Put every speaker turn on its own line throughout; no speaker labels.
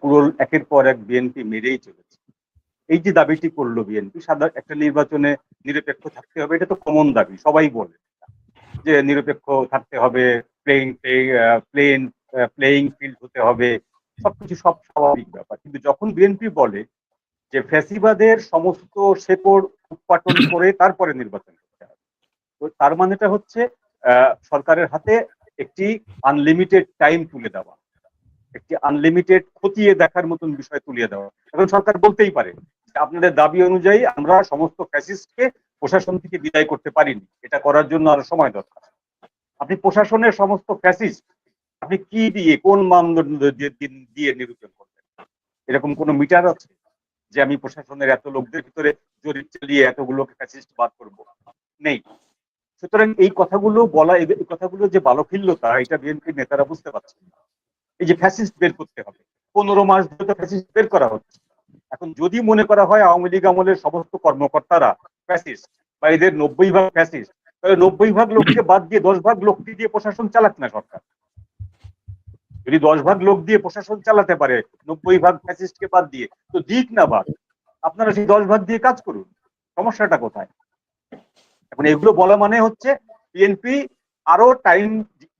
কুরল একের পর এক বিএনপি মেরেই চলেছে। এই যে দাবিটি করল বিএনপি সাধারণ একটা নির্বাচনে নিরপেক্ষ থাকতে হবে, এটা তো কমন দাবি, সবাই বলে। যে নিরপেক্ষ থাকতে হবে প্লেইং প্লেন প্লেইং ফিল্ড হতে হবে, সবকিছু সব স্বাভাবিক ব্যাপার। কিন্তু যখন বিএনপি বলে যে ফ্যাসিবাদের সমস্ত শেকড় উৎপাটন করে তারপরে নির্বাচন করতে হবে, তো তার মানেটা হচ্ছে সরকারের হাতে একটি আনলিমিটেড টাইম তুলে দেওয়া। একটি আনলিমিটেড খতিয়ে দেখার মতন বিষয় তুলিয়ে দেওয়া। এখন সরকার বলতেই পারে আপনাদের দাবি অনুযায়ী আমরা সমস্ত ফ্যাসিস্টকে প্রশাসন থেকে বিদায় করতে পারিনি। এটা করার জন্য আরও সময় দরকার। আপনি প্রশাসনের সমস্ত ফ্যাসিস্ট আপনি কি দিয়ে, কোন মানদণ্ড দিয়ে নিরূপণ করবেন? এরকম কোন মিটার আছে যে আমি প্রশাসনের এত লোকদের ভিতরে জরিপ চালিয়ে এতগুলোকে ফ্যাসিস্ট বাদ করব? নেই। সুতরাং এই কথাগুলো বলা, এই কথাগুলো যে বালখিল্যতা এটা বিএনপির নেতারা বুঝতে পারছেন না। এই যে ফ্যাসিস্ট বের করতে হবে। পনেরো মাস ধরে ফ্যাসিস্ট বের করা হচ্ছে। এখন যদি মনে করা হয় আওয়ামী লীগ আমলের সমস্ত কর্মকর্তারা ফ্যাসিস্ট বা এদের নব্বই ভাগ ফ্যাসিস্ট তাহলে নব্বই ভাগ লোককে বাদ দিয়ে দশ ভাগ লোককে দিয়ে প্রশাসন চালাক না সরকার? যদি দশ ভাগ লোক দিয়ে প্রশাসন চালাতে পারে, নব্বই ভাগ ফ্যাসিস্টকে বাদ দিয়ে, তো দিক না ভাগ আপনারা সেই দশ ভাগ দিয়ে কাজ করুন। সমস্যাটা কোথায়? এখন এগুলো বলা মানে হচ্ছে বিএনপি আরও টাইম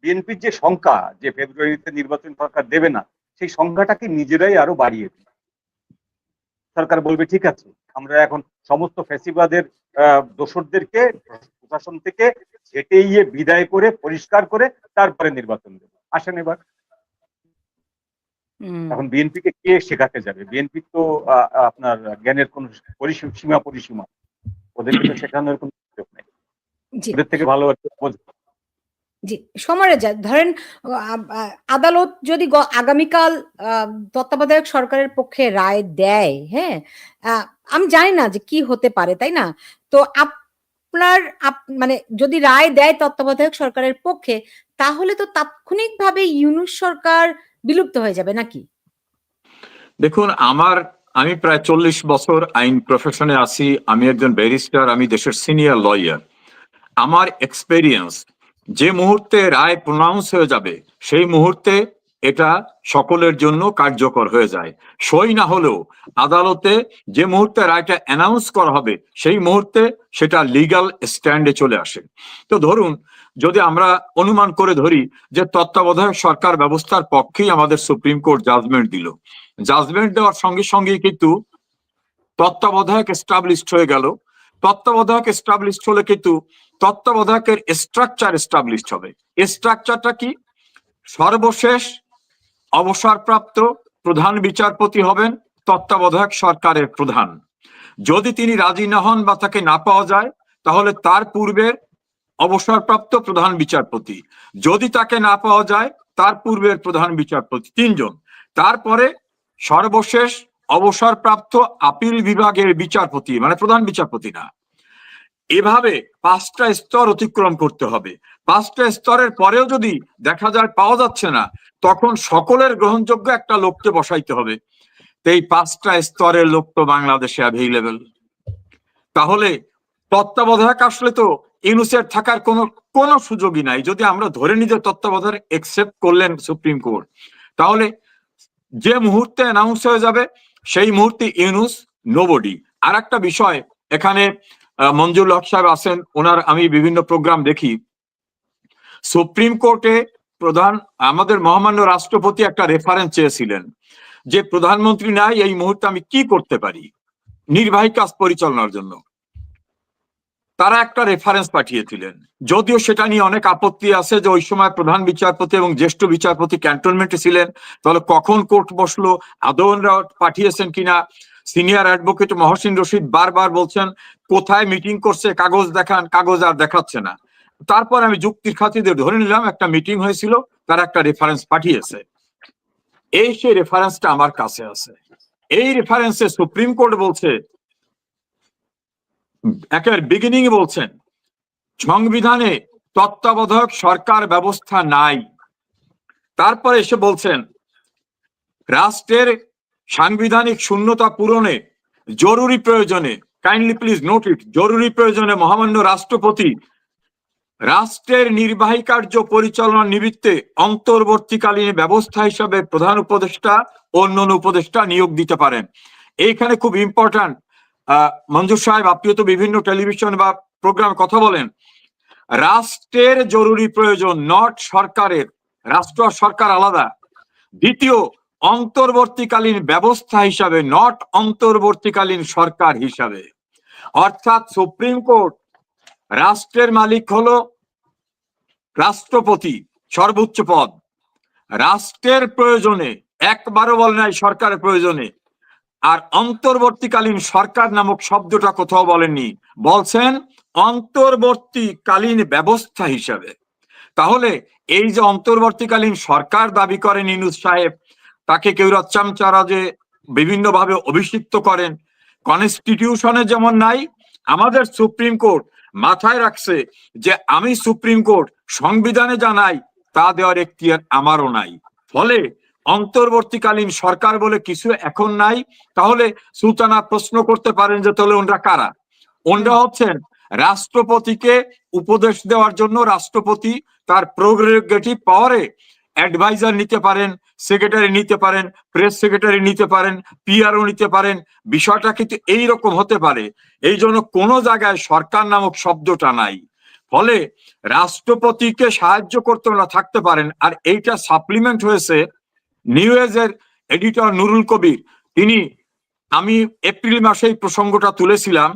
বিএনপির যে সংখ্যা যে ফেব্রুয়ারিতে নির্বাচন সরকার দেবে না সেই সংখ্যাটাকে নিজেরাই আরও বাড়িয়ে দেবে। সরকার বলবে ঠিক আছে আমরা এখন সমস্ত ফ্যাসিবাদের দোসরদেরকে প্রশাসন থেকে ঝেটে ইয়ে বিদায় করে পরিষ্কার করে তারপরে নির্বাচন দেবো। আসেন এবার। এখন বিএনপি কে কে শেখাতে যাবে? বিএনপি তো আপনার জ্ঞানের কোন সীমা পরিসীমা। ওদেরকে তো শেখানোর কোন সুযোগ নেই। ওদের থেকে ভালো
জি, সমারে যা ধরেন আদালত যদি আগামীকাল তত্ত্বাবধায়ক সরকারের পক্ষে রায় দেয় হ্যাঁ? আমি জানি না যে কি হতে পারে, তাই না? তো আপনার মানে যদি রায় দেয় তত্ত্বাবধায়ক সরকারের পক্ষে, তাহলে তো তাৎক্ষণিকভাবে ইউনুস সরকার বিলুপ্ত হয়ে যাবে নাকি
দেখুন, আমার, আমি প্রায় চল্লিশ বছর আইন প্রফেশনে আছি। আমি একজন ব্যারিস্টার আমি দেশের সিনিয়র লয়ার আমার এক্সপেরিয়েন্স যে মুহূর্তে রায় প্রনাউন্স হয়ে যাবে, সেই মুহূর্তে এটা সকলের জন্য কার্যকর হয়ে যায়। সই না হলেও আদালতে যে মুহূর্তে রায়টা অ্যানাউন্স করা হবে, সেই মুহূর্তে সেটা লিগাল স্ট্যান্ডে চলে আসে। তো ধরুন, যদি আমরা অনুমান করে ধরি যে তত্ত্বাবধায়ক সরকার ব্যবস্থার পক্ষেই আমাদের সুপ্রিম কোর্ট জাজমেন্ট দিল। জাজমেন্ট দেওয়ার সঙ্গে সঙ্গে কিন্তু তত্ত্বাবধায়ক এস্টাবলিশড হয়ে গেল। তত্ত্বাবধায়ক এস্টাবলিশড হলে কিন্তু তত্ত্বাবধায়কের স্ট্রাকচার এস্টাবলিশড হবে। স্ট্রাকচারটা কি? সর্বশেষ অবসরপ্রাপ্ত প্রধান বিচারপতি হবেন তত্ত্বাবধায়ক সরকারের প্রধান। যদি তিনি রাজি না হন বা তাকে না পাওয়া যায়, তাহলে তার পূর্বের অবসরপ্রাপ্ত প্রধান বিচারপতি। যদি তাকে না পাওয়া যায়, তার পূর্বের প্রধান বিচারপতি তিনজন। তারপরে সর্বশেষ অবসরপ্রাপ্ত আপিল বিভাগের বিচারপতি মানে প্রধান বিচারপতি না এভাবে পাঁচটা স্তর অতিক্রম করতে হবে। পাঁচটা স্তরের পরেও যদি দেখা যায় পাওয়া যাচ্ছে না, তখন সকলের গ্রহণযোগ্য একটা লোককে বসাইতে হবে। এই পাঁচটা স্তরের লোক তো বাংলাদেশে অ্যাভেইলেবল তাহলে তত্ত্বাবধায়ক আসলে তো ইউনুসের থাকার কোনো কোনো সুযোগই নাই। যদি আমরা ধরে নিতে তত্ত্বাবধায়ক একসেপ্ট করলেন সুপ্রিম কোর্ট তাহলে যে মুহূর্তে অ্যানাউন্স হয়ে যাবে সেই মুহূর্তে ইউনুস নোবডি আর একটা বিষয়, এখানে মঞ্জুর হক সাহেব আছেন, ওনার আমি বিভিন্ন প্রোগ্রাম দেখি। সুপ্রিম কোর্টে প্রধান, আমাদের মহামান্য রাষ্ট্রপতি একটা রেফারেন্স চেয়েছিলেন, যে প্রধানমন্ত্রী নাই, এই মুহূর্তে আমি কি করতে পারি? নির্বাহী কাজ পরিচালনার জন্য। তারা একটা রেফারেন্স পাঠিয়েছিলেন। যদিও সেটা নিয়ে অনেক আপত্তি আছে যে ওই সময় প্রধান বিচারপতি এবং জ্যেষ্ঠ বিচারপতি ক্যান্টনমেন্টে ছিলেন। তাহলে কখন কোর্ট বসল আদৌনরা পাঠিয়েছেন কিনা? সিনিয়র অ্যাডভোকেট মহসিন রশিদ বারবার বলছেন, কোথায় মিটিং করছে, কাগজ দেখান, কাগজ আর দেখাচ্ছে না। তারপর আমি যুক্তির খাতিরে ধরে নিলাম, একটা মিটিং হয়েছিল, তারা একটা রেফারেন্স পাঠিয়েছে। এই সেই রেফারেন্সটা আমার কাছে আছে। এই রেফারেন্সে সুপ্রিম কোর্ট বলছে একেবারে বিগিনিং বলছেন, সংবিধানে তত্ত্বাবধায়ক সরকার ব্যবস্থা নাই। তারপরে এসে বলছেন, রাষ্ট্রের সাংবিধানিক শূন্যতা পূরণে জরুরি প্রয়োজনে কাইন্ডলি প্লিজ নোট ইট জরুরি প্রয়োজনে মহামান্য রাষ্ট্রপতি রাষ্ট্রের নির্বাহী কার্য পরিচালনা নিমিত্তে অন্তর্বর্তীকালীন ব্যবস্থা হিসাবে প্রধান উপদেষ্টা অন্যান্য উপদেষ্টা নিয়োগ দিতে পারেন। এইখানে খুব ইম্পর্ট্যান্ট মঞ্জুর সাহেব, আপনিও তো বিভিন্ন টেলিভিশন বা প্রোগ্রাম কথা বলেন। রাষ্ট্রের জরুরি প্রয়োজন নট সরকারের। রাষ্ট্র সরকার আলাদা। দ্বিতীয়, অন্তর্বর্তীকালীন ব্যবস্থা হিসাবে নট অন্তর্বর্তীকালীন সরকার হিসাবে। অর্থাৎ সুপ্রিম কোর্ট, রাষ্ট্রের মালিক হলো রাষ্ট্রপতি, সর্বোচ্চ পদ। রাষ্ট্রের প্রয়োজনে, একবারও বলে নাই সরকারের প্রয়োজনে আর অন্তর্বর্তীকালীন সরকার নামক শব্দটা কোথাও বলেননি। বলছেন অন্তর্বর্তীকালীন ব্যবস্থা হিসাবে। তাহলে এই যে অন্তর্বর্তীকালীন সরকার দাবি করেন ইনুস সাহেব, তাকে কেউ চামচারা যে বিভিন্নভাবে অভিষিক্ত করেন, কনস্টিটিউশনে যেমন নাই, আমাদের সুপ্রিম কোর্ট মাথায় রাখছে যে আমি সুপ্রিম কোর্ট সংবিধানে জানাই, তা দেওয়ার এখতিয়ার আমারও নাই। ফলে অন্তর্বর্তীকালীন সরকার বলে কিছু এখন নাই। তাহলে সুলতানা প্রশ্ন করতে পারেন যে তাহলে ওনরা কারা? ওনরা হচ্ছেন রাষ্ট্রপতিকে উপদেশ দেওয়ার জন্য রাষ্ট্রপতি তার প্রোগ্রেগেটিভ পাওয়ারে অ্যাডভাইজার নিতে পারেন সেক্রেটারি নিতে পারেন প্রেস সেক্রেটারি নিতে পারেন পিআরও নিতে পারেন। বিষয়টা কিন্তু এই রকম হতে পারে। এই জন্য কোনো জায়গায় সরকার নামক শব্দটা নাই। ফলে রাষ্ট্রপতিকে সাহায্য করতে ওরা থাকতে পারেন। আর এইটা সাপ্লিমেন্ট হয়েছে নিউ এজের এডিটর নুরুল কবির তিনি, আমি এপ্রিল মাসে এই প্রসঙ্গটা তুলেছিলাম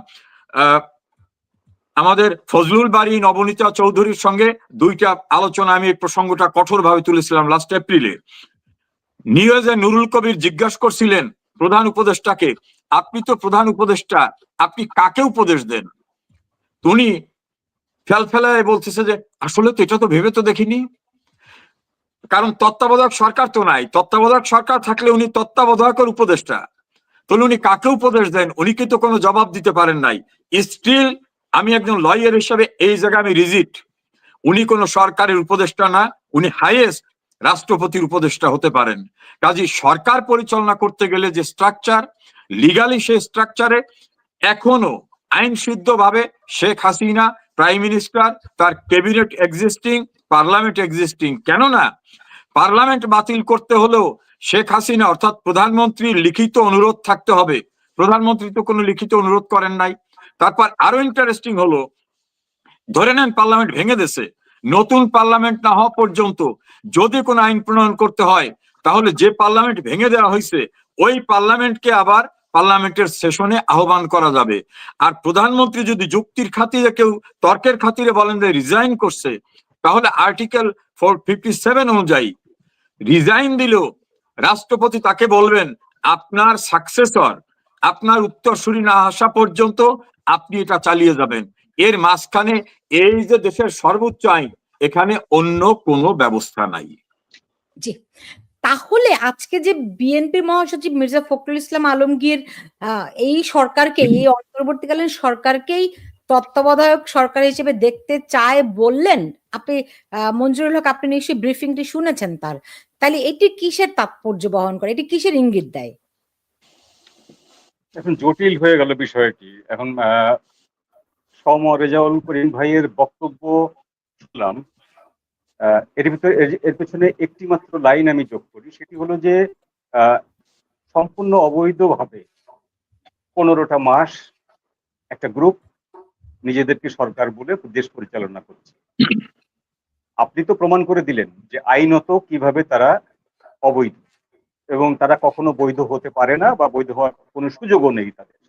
আমাদের ফজলুল বাড়ি নবনীতা চৌধুরীর সঙ্গে দুইটা আলোচনা আমি এই প্রসঙ্গটা কঠোরভাবে তুলেছিলাম লাস্ট এপ্রিলে নিউজে নুরুল কবির জিজ্ঞাসা করছিলেন প্রধান উপদেষ্টাকে, আপনি তো প্রধান উপদেষ্টা, আপনি কাকে উপদেশ দেন? উনি ফেল ফেলায় বলতেছে যে, আসলে তো এটা তো ভেবে তো দেখিনি। কারণ তত্ত্বাবধায়ক সরকার তো নাই। তত্ত্বাবধায়ক সরকার থাকলে উনি তত্ত্বাবধায়কের উপদেষ্টা। তাহলে উনি কাকে উপদেশ দেন? উনি কিন্তু কোনো জবাব দিতে পারেন নাই। স্টিল আমি একজন লয়ার হিসাবে এই জায়গায় আমি রিজিট। উনি কোনো সরকারের উপদেষ্টা না, উনি হাইয়েস্ট রাষ্ট্রপতির উপদেষ্টা হতে পারেন। কাজী সরকার পরিচালনা করতে গেলে যে স্ট্রাকচার লিগালি সেই স্ট্রাকচারে এখনও আইন সিদ্ধ ভাবে শেখ হাসিনা প্রাইম মিনিস্টার তার ক্যাবিনেট এক্সিস্টিং পার্লামেন্ট এক্সিস্টিং কেননা পার্লামেন্ট বাতিল করতে হলেও শেখ হাসিনা, অর্থাৎ প্রধানমন্ত্রীর লিখিত অনুরোধ থাকতে হবে। প্রধানমন্ত্রী তো কোনো লিখিত অনুরোধ করেন নাই। তারপর আরও ইন্টারেস্টিং হলো, ধরে নেন পার্লামেন্ট ভেঙে দেছে নতুন পার্লামেন্ট না হওয়া পর্যন্ত যদি কোনো আইন প্রণয়ন করতে হয়, তাহলে যে পার্লামেন্ট ভেঙে দেওয়া হয়েছে, ওই পার্লামেন্টকে আবার পার্লামেন্টের সেশনে আহ্বান করা যাবে। আর প্রধানমন্ত্রী যদি যুক্তির খাতিরে কেউ তর্কের খাতিরে বলেন যে রিজাইন করছে, তাহলে আর্টিকেল ফোর ফিফটি সেভেন অনুযায়ী রিজাইন দিল। রাষ্ট্রপতি তাকে বলবেন, আপনার সাকসেসর আপনার উত্তরসূরি না আসা পর্যন্ত আপনি এটা চালিয়ে যাবেন। এর মাঝখানে এই যে দেশের সর্বোচ্চ আইন, এখানে অন্য কোনো ব্যবস্থা নাই।
জি। তাহলে আজকে যে বিএনপি মহাসচিব মির্জা ফখরুল ইসলাম আলমগীর এই সরকারকে, এই অন্তর্বর্তীকালীন সরকারকেই তত্ত্বাবধায়ক সরকার হিসেবে দেখতে চায় বললেন, আপনি মঞ্জুরুল হক, আপনি নিশ্চয়ই ব্রিফিংটি শুনেছেন তার। তাহলে এটি কিসের তাৎপর্য বহন করে? এটি কিসের ইঙ্গিত দেয়?
এখন জটিল হয়ে গেল বিষয়টি। এখন সম রেজাউল করিম ভাইয়ের বক্তব্য শুনলাম। এর ভিতরে, এর- পেছনে একটি মাত্র লাইন আমি যোগ করি। সেটি হলো যে সম্পূর্ণ অবৈধভাবে পনেরোটা মাস একটা গ্রুপ নিজেদেরকে সরকার বলে দেশ পরিচালনা করছে। আপনি তো প্রমাণ করে দিলেন যে আইনত কীভাবে তারা অবৈধ। এবং তারা কখনো বৈধ হতে পারে না বা বৈধ হওয়ার কোনো সুযোগও নেই তাদের।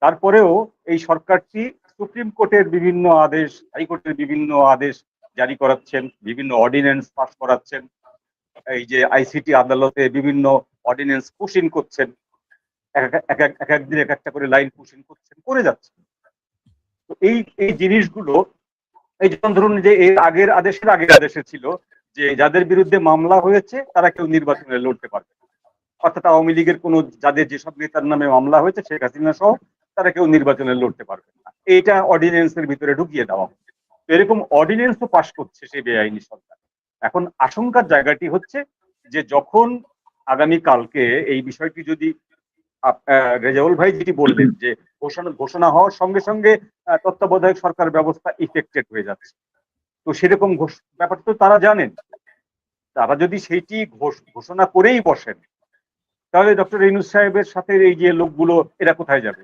তারপরেও এই সরকারটি সুপ্রিম কোর্টের বিভিন্ন আদেশ হাইকোর্টের বিভিন্ন আদেশ জারি করাচ্ছেন, বিভিন্ন অর্ডিন্যান্স পাস করাচ্ছেন, এই যে আইসিটি আদালতে বিভিন্ন অর্ডিন্যান্স পুশিন করছেন, এক এক- এক এক- এক একদিন এক একটা করে লাইন পুশিন করছেন, করে যাচ্ছেন। তো এই এই জিনিসগুলো এই যেমন ধরুন যে এর আগের আদেশের আগের আদেশে ছিল যে যাদের বিরুদ্ধে মামলা হয়েছে, তারা কেউ নির্বাচনে লড়তে পারবে। অর্থাৎ আওয়ামী লীগের কোনো যাদের যেসব নেতার নামে মামলা হয়েছে, শেখ হাসিনা সহ, তারা কেউ নির্বাচনে লড়তে পারবে না। এইটা অর্ডিন্যান্সের ভিতরে ঢুকিয়ে দেওয়া হচ্ছে। এরকম অর্ডিন্যান্সও পাশ করছে সেই বেআইনি সরকার। এখন আশঙ্কার জায়গাটি হচ্ছে যে যখন আগামী কালকে এই বিষয়টি যদি রেজাউল ভাই যেটি বললেন যে ঘোষণা ঘোষণা হওয়ার সঙ্গে সঙ্গে তত্ত্বাবধায়ক সরকার ব্যবস্থা ইফেক্টেড হয়ে যাচ্ছে। তো সেরকম ব্যাপারটা তো তারা জানেন। তারা যদি সেইটি ঘোষ- ঘোষণা করেই বসেন তাহলে ডক্টর ইনুস সাহেবের সাথে এই যে লোকগুলো এরা কোথায় যাবে?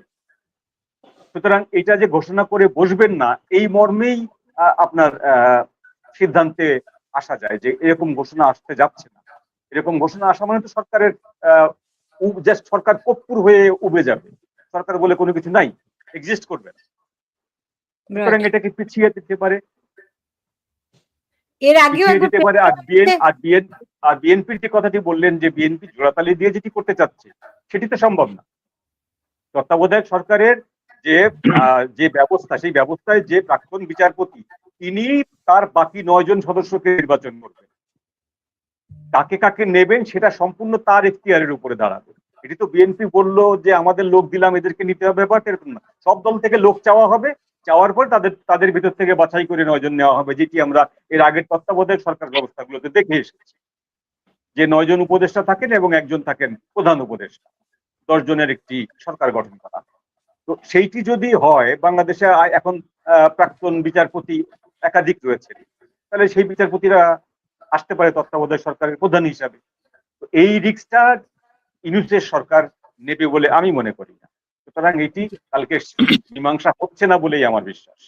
সুতরাং এটা যে ঘোষণা করে বসবেন না এই মর্মেই আপনার আহ, সিদ্ধান্তে আসা যায় যে এরকম ঘোষণা আসতে যাচ্ছে না। এরকম ঘোষণা আসা মানে তো সরকারের জাস্ট সরকার কপ্পুর হয়ে উবে যাবে। সরকার বলে কোনো কিছু নাই এক্সিস্ট করবে না। সুতরাং এটাকে পিছিয়ে দিতে পারে।
এর আগেও
দিতে পারে। আর বিএন আর বিএন আর বিএনপির যে কথাটি বললেন যে বিএনপি জোড়াতালি দিয়ে যেটি করতে চাচ্ছে সেটি তো সম্ভব না। তত্ত্বাবধায়ক সরকারের যে যে ব্যবস্থা সেই ব্যবস্থায় যে প্রাক্তন বিচারপতি তিনি তার বাকি নয় জন সদস্যকে নির্বাচন করবেন। কাকে কাকে নেবেন সেটা সম্পূর্ণ তার এখতিয়ারের উপরে দাঁড়াবে। এটি তো বিএনপি বলল যে আমাদের লোক দিলাম, এদেরকে নিতে হবে ব্যাপারটা এরকম না। সব দল থেকে লোক চাওয়া হবে, চাওয়ার পর তাদের তাদের ভিতর থেকে বাছাই করে নয়জন নেওয়া হবে, যেটি আমরা এর আগের তত্ত্বাবধায়ক সরকার ব্যবস্থাগুলোতে দেখে এসেছি। যে নয়জন উপদেষ্টা থাকেন এবং একজন থাকেন প্রধান উপদেষ্টা দশ জনের একটি সরকার গঠন করা। তো সেইটি যদি হয়, বাংলাদেশে এখন প্রাক্তন বিচারপতি একাধিক রয়েছে তাহলে সেই বিচারপতিরা আসতে পারে তত্ত্বাবধায়ক সরকারের প্রধান হিসাবে। তো এই রিক্সটা ইউনুসের সরকার নেবে বলে আমি মনে করি না। সুতরাং এটি কালকে মীমাংসা হচ্ছে না বলেই আমার বিশ্বাস।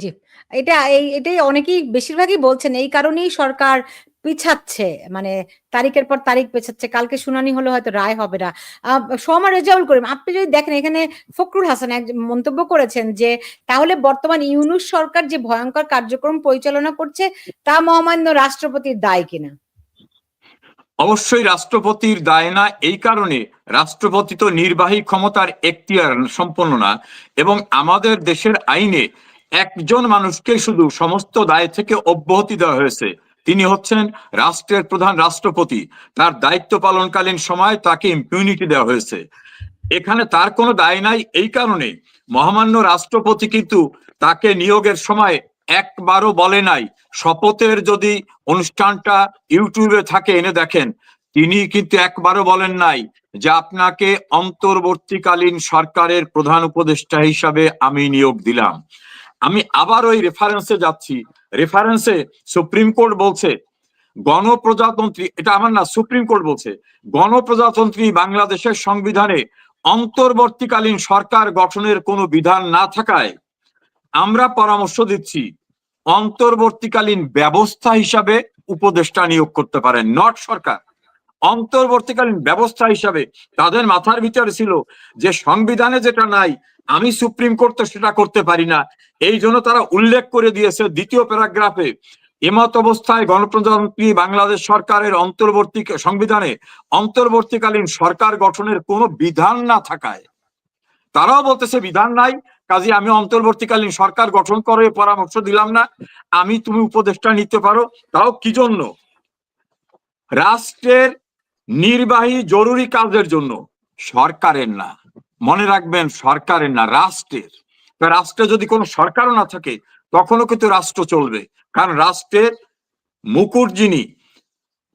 জি। এটা এই, এটাই অনেকেই বেশিরভাগই বলছেন এই কারণেই সরকার পিছাচ্ছে মানে তারিখের পর তারিখ পেছাচ্ছে, কালকে শুনানি হলে হয়তো রায় হবে না। সোমা রেজাউল করিম, আপনি যদি দেখেন এখানে ফখরুল হাসান এক মন্তব্য করেছেন যে, তাহলে বর্তমান ইউনুস সরকার যে ভয়ঙ্কর কার্যক্রম পরিচালনা করছে, তা মহামান্য রাষ্ট্রপতির দায় কিনা?
অবশ্যই রাষ্ট্রপতির দায় না, এই কারণে রাষ্ট্রপতি তো নির্বাহী ক্ষমতার এখতিয়ার সম্পন্ন না, এবং আমাদের দেশের আইনে একজন মানুষকে শুধু সমস্ত দায় থেকে অব্যাহতি দেওয়া হয়েছে। তিনি হচ্ছেন রাষ্ট্রের প্রধান রাষ্ট্রপতি। তার দায়িত্ব পালনকালীন সময় তাকে ইম্পিউনিটি দেওয়া হয়েছে। এখানে তার কোনো দায় নাই এই কারণে। মহামান্য রাষ্ট্রপতি কিন্তু তাকে নিয়োগের সময় একবারও বলে নাই। শপথের যদি অনুষ্ঠানটা ইউটিউবে থাকে, এনে দেখেন, তিনি কিন্তু একবারও বলেন নাই যে আপনাকে অন্তর্বর্তীকালীন সরকারের প্রধান উপদেষ্টা হিসাবে আমি নিয়োগ দিলাম। আমি আবার ওই রেফারেন্সে যাচ্ছি। রেফারেন্সে সুপ্রিম কোর্ট বলছে, গণপ্রজাতন্ত্রী, এটা আমার না সুপ্রিম কোর্ট বলছে, গণপ্রজাতন্ত্রী বাংলাদেশের সংবিধানে অন্তর্বর্তীকালীন সরকার গঠনের কোনো বিধান না থাকায় আমরা পরামর্শ দিচ্ছি, অন্তর্বর্তীকালীন ব্যবস্থা হিসাবে উপদেষ্টা নিয়োগ করতে পারেন নট সরকার। অন্তর্বর্তীকালীন ব্যবস্থা হিসাবে তাদের মাথার ভিতরে ছিল যে সংবিধানে যেটা নাই, আমি সুপ্রিম কোর্ট তো সেটা করতে পারি না। এই জন্য তারা উল্লেখ করে দিয়েছে দ্বিতীয় প্যারাগ্রাফে, এমত অবস্থায় গণপ্রজাতন্ত্রী বাংলাদেশ সরকারের অন্তর্বর্তী সংবিধানে অন্তর্বর্তীকালীন সরকার গঠনের কোনো বিধান না থাকায়। তারাও বলতেছে বিধান নাই, কাজে আমি অন্তর্বর্তীকালীন সরকার গঠন করে পরামর্শ দিলাম না, আমি তুমি উপদেষ্টা নিতে পারো, তাও কি জন্য? রাষ্ট্রের নির্বাহী জরুরি কাজের জন্য সরকারের না। মনে রাখবেন, সরকারের না, রাষ্ট্রের। রাষ্ট্রে যদি কোনো সরকারও না থাকে, তখনও কিন্তু রাষ্ট্র চলবে। কারণ রাষ্ট্রের মুকুট যিনি,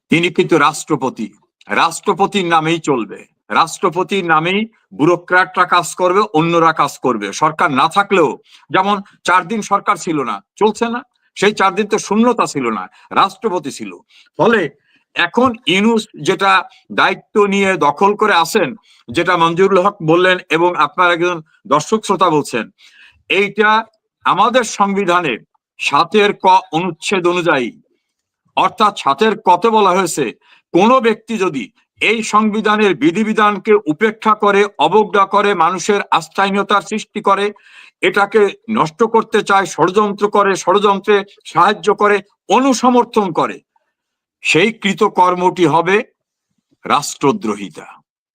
তিনি কিন্তু রাষ্ট্রপতি। রাষ্ট্রপতির নামেই চলবে। রাষ্ট্রপতির নামেই ব্যুরোক্রাটরা কাজ করবে, অন্যরা কাজ করবে। সরকার না থাকলেও, যেমন চার দিন সরকার ছিল না, চলছে না। সেই চার দিন তো শূন্যতা ছিল না, রাষ্ট্রপতি ছিল। ফলে এখন ইনুস যেটা দায়িত্ব নিয়ে দখল করে আসেন যেটা মঞ্জুরুল হক বললেন এবং আপনার একজন দর্শক শ্রোতা বলছেন, এইটা আমাদের সংবিধানের সাতের ক অনুচ্ছেদ অনুযায়ী, অর্থাৎ সাতের কতে বলা হয়েছে, কোন ব্যক্তি যদি এই সংবিধানের বিধিবিধানকে উপেক্ষা করে, অবজ্ঞা করে, মানুষের আস্থাহীনতার সৃষ্টি করে, এটাকে নষ্ট করতে চায়, ষড়যন্ত্র করে, ষড়যন্ত্রে সাহায্য করে, অনুসমর্থন করে সেই কৃতকর্মটি হবে রাষ্ট্রদ্রোহিতা।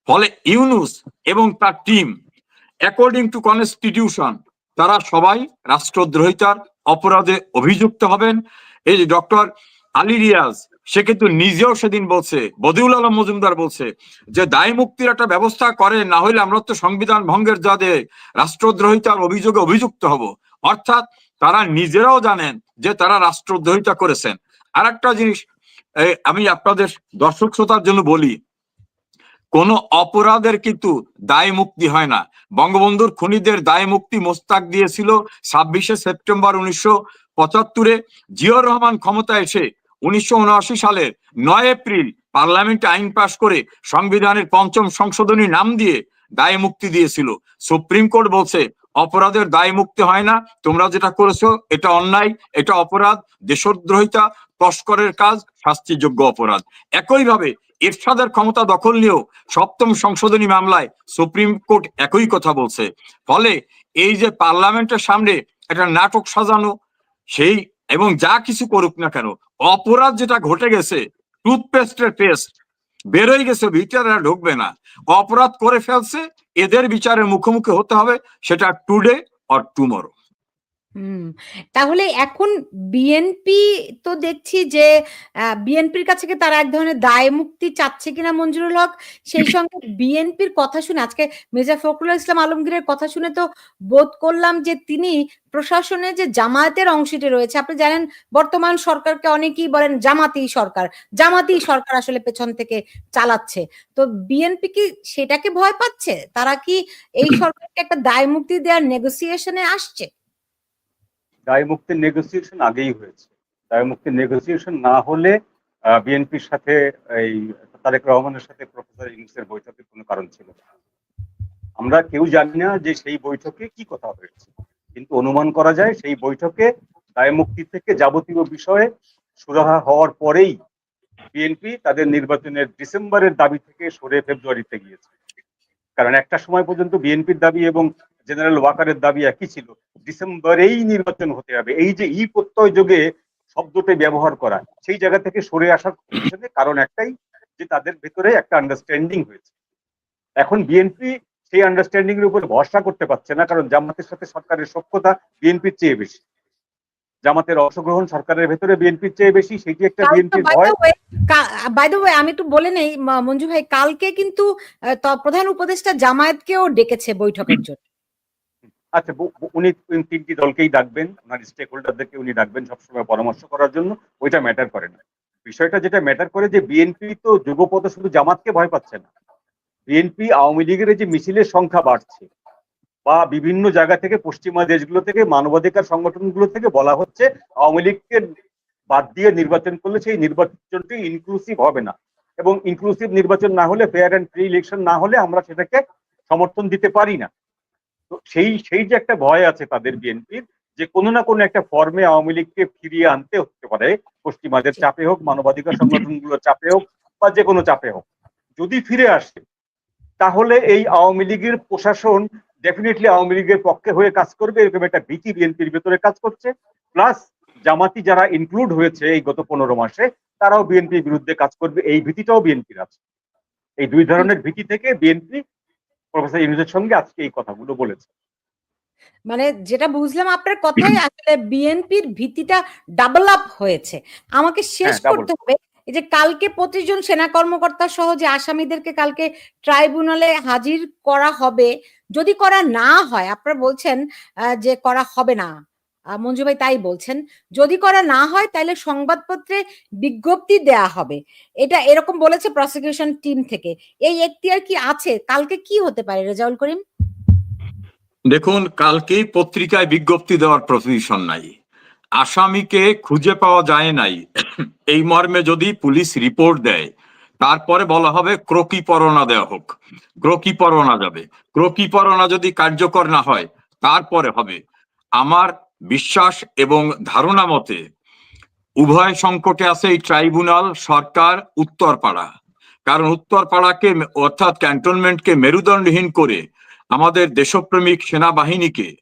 ফলে ইউনুস এবং তার টিম অ্যাকর্ডিং টু কনস্টিটিউশন তারা সবাই রাষ্ট্রদ্রোহিতার অপরাধে অভিযুক্ত হবেন। এই যে ডক্টর আলী রিয়াজ, সে কিন্তু নিজেও সেদিন বলছে, বদিউল আলম মজুমদার বলছে যে দায় মুক্তির একটা ব্যবস্থা করে না হলে আমরা তো সংবিধান ভঙ্গের যাদে রাষ্ট্রদ্রোহিতার অভিযোগে অভিযুক্ত হব। অর্থাৎ তারা নিজেরাও জানেন যে তারা রাষ্ট্রদ্রোহিতা করেছেন। আর একটা জিনিস আমি আপনাদের দর্শক শ্রোতার জন্য বলি, কোন অপরাধের কিন্তু দায় মুক্তি হয় না। বঙ্গবন্ধুর খুনিদের দায় মুক্তি মোস্তাক দিয়েছিল ছাব্বিশে সেপ্টেম্বর উনিশশো পঁচাত্তরে। জিয়র রহমান ক্ষমতা এসে উনিশশো উনআশি সালের নয় এপ্রিল পার্লামেন্টে আইন পাশ করে সংবিধানের পঞ্চম সংশোধনী নাম দিয়ে দায় মুক্তি দিয়েছিল। সুপ্রিম কোর্ট বলছে, অপরাধের দায় মুক্তি হয় না, তোমরা যেটা করেছ এটা অন্যায়, এটা অপরাধ, দেশদ্রোহিতা তস্করের কাজ শাস্তিযোগ্য অপরাধ। একইভাবে এরশাদের ক্ষমতা দখল নিয়েও সপ্তম সংশোধনী মামলায় সুপ্রিম কোর্ট একই কথা বলছে। ফলে এই যে পার্লামেন্টের সামনে একটা নাটক সাজানো, সেই এবং যা কিছু করুক না কেন, অপরাধ যেটা ঘটে গেছে, টুথপেস্টের পেস্ট বেরোই গেছে, ভিতরে ঢুকবে না। অপরাধ করে ফেলছে, এদের বিচারের মুখোমুখি হতে হবে, সেটা টুডে অর টুমরো।
হুম তাহলে এখন বিএনপি তো দেখছি যে বিএনপির কাছে কি তারা এক ধরনের দায় মুক্তি চাচ্ছে কিনা মঞ্জুরুল হক? সেই সঙ্গে বিএনপির কথা শুনে আজকে মির্জা ফখরুল ইসলাম আলমগীরের কথা শুনে তো বোধ করলাম যে তিনি প্রশাসনে যে জামায়াতের অংশটি রয়েছে আপনি জানেন বর্তমান সরকারকে অনেকেই বলেন জামাতি সরকার জামাতি সরকার আসলে পেছন থেকে চালাচ্ছে। তো বিএনপি কি সেটাকে ভয় পাচ্ছে? তারা কি এই সরকারকে একটা দায় মুক্তি দেওয়ার নেগোসিয়েশনে আসছে?
দায় মুক্তির নেগোসিয়েশন আগেই হয়েছে। দায় মুক্তির নেগোসিয়েশন না হলে বিএনপির সাথে এই তারেক রহমানের সাথে প্রফেসর ইউনুসের বৈঠকের কোনো কারণ ছিল না। আমরা কেউ জানি না যে সেই বৈঠকে কি কথা হয়েছে। কিন্তু অনুমান করা যায় সেই বৈঠকে দায় মুক্তি থেকে যাবতীয় বিষয়ে সুরাহা হওয়ার পরেই বিএনপি তাদের নির্বাচনের ডিসেম্বরের দাবি থেকে সরে ফেব্রুয়ারিতে গিয়েছে। কারণ একটা সময় পর্যন্ত বিএনপির দাবি এবং জেনারেল ওয়াকারের দাবি একই ছিল ডিসেম্বরেই নির্বাচন হতে হবে। এই যে ই প্রত্যয় যোগে শব্দটি ব্যবহার করা সেই জায়গা থেকে সরে আসার পিছনে কারণ একটাই যে তাদের ভেতরে একটা আন্ডারস্ট্যান্ডিং হয়েছে। এখন বিএনপি সেই আন্ডারস্ট্যান্ডিং এর উপর ভরসা করতে পারছে না কারণ জামাতের সাথে সরকারের সক্ষতা বিএনপির চেয়ে বেশি। জামাতের অংশগ্রহণ সরকারের ভেতরে বিএনপির চেয়ে বেশি সেটি একটা বিএনপির ভয়।
বাই দ্য ওয়ে আমি একটু বলে নেই মঞ্জু ভাই কালকে কিন্তু প্রধান উপদেষ্টা জামায়াতকেও ডেকেছে বৈঠকের জন্য।
আচ্ছা উনি তিনটি দলকেই ডাকবেন, ওনার স্টেক হোল্ডারদেরকে উনি ডাকবেন সবসময় পরামর্শ করার জন্য, ওইটা ম্যাটার করে না। বিষয়টা যেটা ম্যাটার করে যে বিএনপি তো যুগপথে শুধু জামাতকে ভয় পাচ্ছে না। বিএনপি আওয়ামী লীগের যে মিছিলের সংখ্যা বাড়ছে, বা বিভিন্ন জায়গা থেকে পশ্চিমা দেশগুলো থেকে মানবাধিকার সংগঠনগুলো থেকে বলা হচ্ছে আওয়ামী লীগকে বাদ দিয়ে নির্বাচন করলে সেই নির্বাচনটি ইনক্লুসিভ হবে না। এবং ইনক্লুসিভ নির্বাচন না হলে ফেয়ার অ্যান্ড ফ্রি ইলেকশন না হলে আমরা সেটাকে সমর্থন দিতে পারি না। তো সেই সেই যে একটা ভয় আছে তাদের বিএনপির, যে কোনো না কোনো একটা ফর্মে আওয়ামী লীগকে ফিরিয়ে আনতে হতে পারে, পশ্চিমাদের চাপে হোক, মানবাধিকার সংগঠনগুলোর চাপে হোক, বা যে কোনো চাপে হোক। যদি ফিরে আসে, তাহলে এই আওয়ামী লীগের প্রশাসন ডেফিনেটলি আওয়ামী লীগের পক্ষে হয়ে কাজ করবে, এরকম একটা ভীতি বিএনপির ভেতরে কাজ করছে। প্লাস জামাতি যারা ইনক্লুড হয়েছে এই গত পনেরো মাসে, তারাও বিএনপির বিরুদ্ধে কাজ করবে, এই ভীতিটাও বিএনপির আছে। এই দুই ধরনের ভীতি থেকে বিএনপি প্রফেসর ইউনুসের সঙ্গে আজকে এই কথাগুলো বলেছে।
মানে যেটা বুঝলাম আপনার কথাই আসলে বিএনপির ভীতিটা ডাবল আপ হয়েছে। আমাকে শেষ করতে হবে এই যে কালকে পঁচিশ জন সেনা কর্মকর্তা সহ যে আসামিদেরকে কালকে ট্রাইব্যুনালে হাজির করা হবে যদি করা না হয় আপনারা বলছেন যে করা হবে না মঞ্জু ভাই তাই বলছেন। যদি করা না হয় তাহলে সংবাদপত্রে বিজ্ঞপ্তি দেয়া হবে। এটা এরকম বলেছে প্রসিকিউশন টিম থেকে। এই এখতিয়ার কি আছে? কালকে কি হতে পারে, রেজাউল করিম?
দেখুন, কালকেই পত্রিকায় বিজ্ঞপ্তি দেওয়ার প্রতিশন নাই। আসামিকে খুঁজে পাওয়া যায় নাই। এই মর্মে যদি পুলিশ রিপোর্ট দেয়, তারপরে বলা হবে ক্রকি পরোনা দেওয়া হোক। ক্রকি পরোনা যাবে। ক্রকি পরোনা যদি কার্যকর না হয়, তারপরে হবে। আমার বিশ্বাস এবং ধারণা মতে উভয় সংকটে আছে এই ট্রাইব্যুনাল সরকার উত্তরপাড়া। কারণ উত্তরপাড়াকে অর্থাৎ ক্যান্টনমেন্টকে মেরুদণ্ডহীন করে আমাদের দেশপ্রেমিক সেনাবাহিনীকে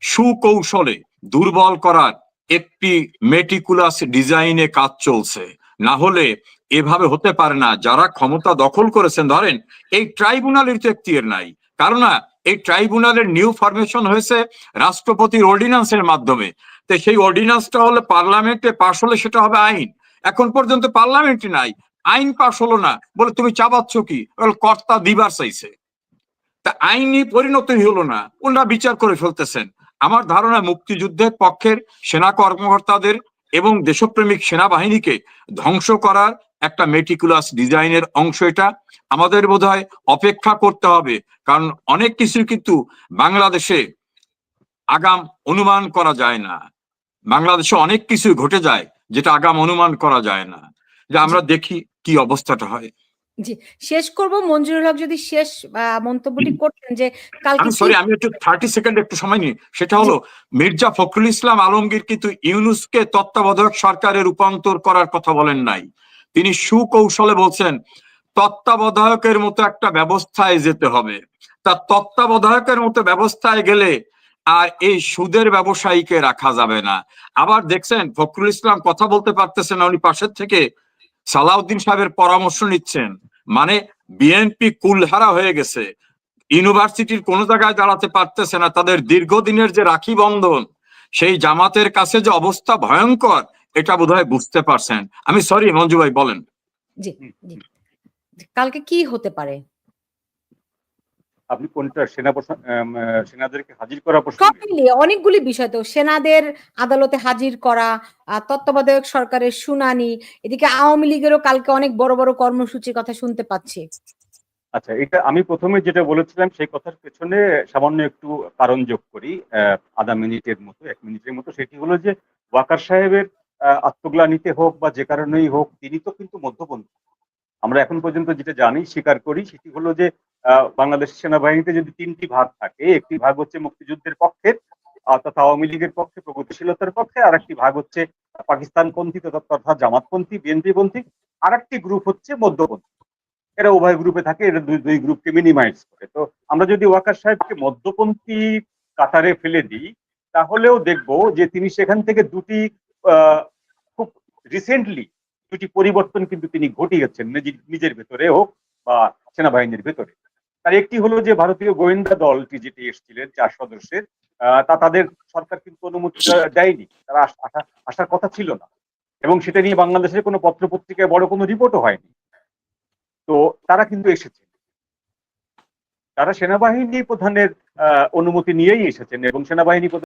সুকৌশলে দুর্বল করার একটি মেটিকুলাস ডিজাইনে কাজ চলছে। না হলে এভাবে হতে পারে না। যারা ক্ষমতা দখল করেছেন, ধরেন, এই ট্রাইব্যুনালের তো এখতিয়ার নাই। কারণ না এই ট্রাইব্যুনালের নিউ ফরমেশন হয়েছে রাষ্ট্রপতির অর্ডিন্যান্সের মাধ্যমে। তো সেই অর্ডিন্যান্সটা হলে পার্লামেন্টে পাশ হলে সেটা হবে আইন। এখন পর্যন্ত পার্লামেন্টে নাই। আইন পাশ হলো না। বলে তুমি চাবাচ্ছ কি? কর্তা দিবার চাইছে। তা আইনি পরিণতি হলো না। ওনারা বিচার করে ফেলতেছেন। আমার ধারণা মুক্তিযুদ্ধের পক্ষের সেনা কর্মকর্তাদের এবং দেশপ্রেমিক সেনাবাহিনীকে ধ্বংস করার একটা মেটিকুলাস ডিজাইনের অংশ এটা। আমাদের বোধহয় অপেক্ষা করতে হবে কারণ অনেক কিছু কিন্তু বাংলাদেশে আগাম অনুমান করা যায় না। বাংলাদেশে অনেক কিছু ঘটে যায় যেটা আগাম অনুমান করা যায় না। যে আমরা দেখি কি অবস্থাটা হয়।
জি শেষ করব। মঞ্জুরুল হক যদি শেষ মন্তব্যটি করতেন যে কালকে
সরি আমি একটু থার্টি সেকেন্ড একটু সময় নিই। সেটা হলো মির্জা ফখরুল ইসলাম আলমগীর কিন্তু ইউনুসকে তত্ত্বাবধায়ক সরকারে রূপান্তর করার কথা বলেন নাই। তিনি সুকৌশলে বলছেন, তত্ত্বাবধায়কের মতো একটা ব্যবস্থায় যেতে হবে। তা তত্ত্বাবধায়কের মতো ব্যবস্থায় গেলে আর এই সুদের ব্যবসায়ীকে রাখা যাবে না। আবার দেখছেন, ফখরুল ইসলাম কথা বলতে পারতেছেন উনি পাশের থেকে সালাউদ্দিন সাহেবের পরামর্শ নিচ্ছেন। মানে বিএনপি কুলহারা হয়ে গেছে। ইউনিভার্সিটির কোন জায়গায় দাঁড়াতে পারতেছে না। তাদের দীর্ঘদিনের যে রাখি বন্ধন, সেই জামাতের কাছে যে অবস্থা ভয়ঙ্কর এটা বোধহয় বুঝতে পারছেন। আমি সরি মঞ্জু ভাই বলেন।
জি জি। কালকে কি হতে পারে?
আপনি কোনটা? সেনা সেনাদেরকে হাজির করা
সব
প্রসঙ্গে?
মিলিয়ে অনেকগুলি বিষয় তো। সেনাদের আদালতে হাজির করা তত্ত্বাবধায়ক সরকারের শুনানি এদিকে আওয়ামী লীগেরও কালকে অনেক বড় বড় কর্মসূচির কথা শুনতে পাচ্ছি।
আচ্ছা এটা আমি প্রথমে যেটা বলেছিলাম সেই কথার পেছনে সামান্য একটু কারণ যোগ করি আহ, আধা মিনিটের মতো এক মিনিটের মতো। সেটি হলো যে ওয়াকার সাহেবের আত্মগ্লানিতে হোক বা যে কারণেই হোক, তিনি তো কিন্তু মধ্যপন্থী আমরা এখন পর্যন্ত যেটা জানি, স্বীকার করি, সেটি হলো যে বাংলাদেশ সেনাবাহিনীতে যদি তিনটি ভাগ থাকে, একটি ভাগ হচ্ছে মুক্তিযুদ্ধের পক্ষে তথা আওয়ামী লীগের পক্ষে, প্রগতিশীলতার পক্ষে আর একটি ভাগ হচ্ছে পাকিস্তানপন্থী তথা তথা জামাতপন্থী বিএনপি পন্থী আর একটি গ্রুপ হচ্ছে মধ্যপন্থী এরা উভয় গ্রুপে থাকে, এরা দুই দুই গ্রুপকে মিনিমাইজ করে। তো আমরা যদি ওয়াকার সাহেবকে মধ্যপন্থী কাতারে ফেলে দিই, তাহলেও দেখব যে, তিনি সেখান থেকে দুটি রিসেন্টলি দুটি পরিবর্তন কিন্তু তিনি ঘটিয়েছেন নিজে- নিজের ভেতরে হোক বা সেনাবাহিনীর ভেতরে। তার একটি হলো যে, ভারতীয় গোয়েন্দা দলটি যেটি এসেছিলেন, চার সদস্যের তা তাদের সরকার কিন্তু অনুমতি দেয়নি। তারা আসার কথা ছিল না। এবং সেটা নিয়ে বাংলাদেশের কোনো পত্রপত্রিকায় বড় কোনো রিপোর্টও হয়নি। তো তারা কিন্তু এসেছে তারা সেনাবাহিনী প্রধানের অনুমতি নিয়েই এসেছেন এবং সেনাবাহিনী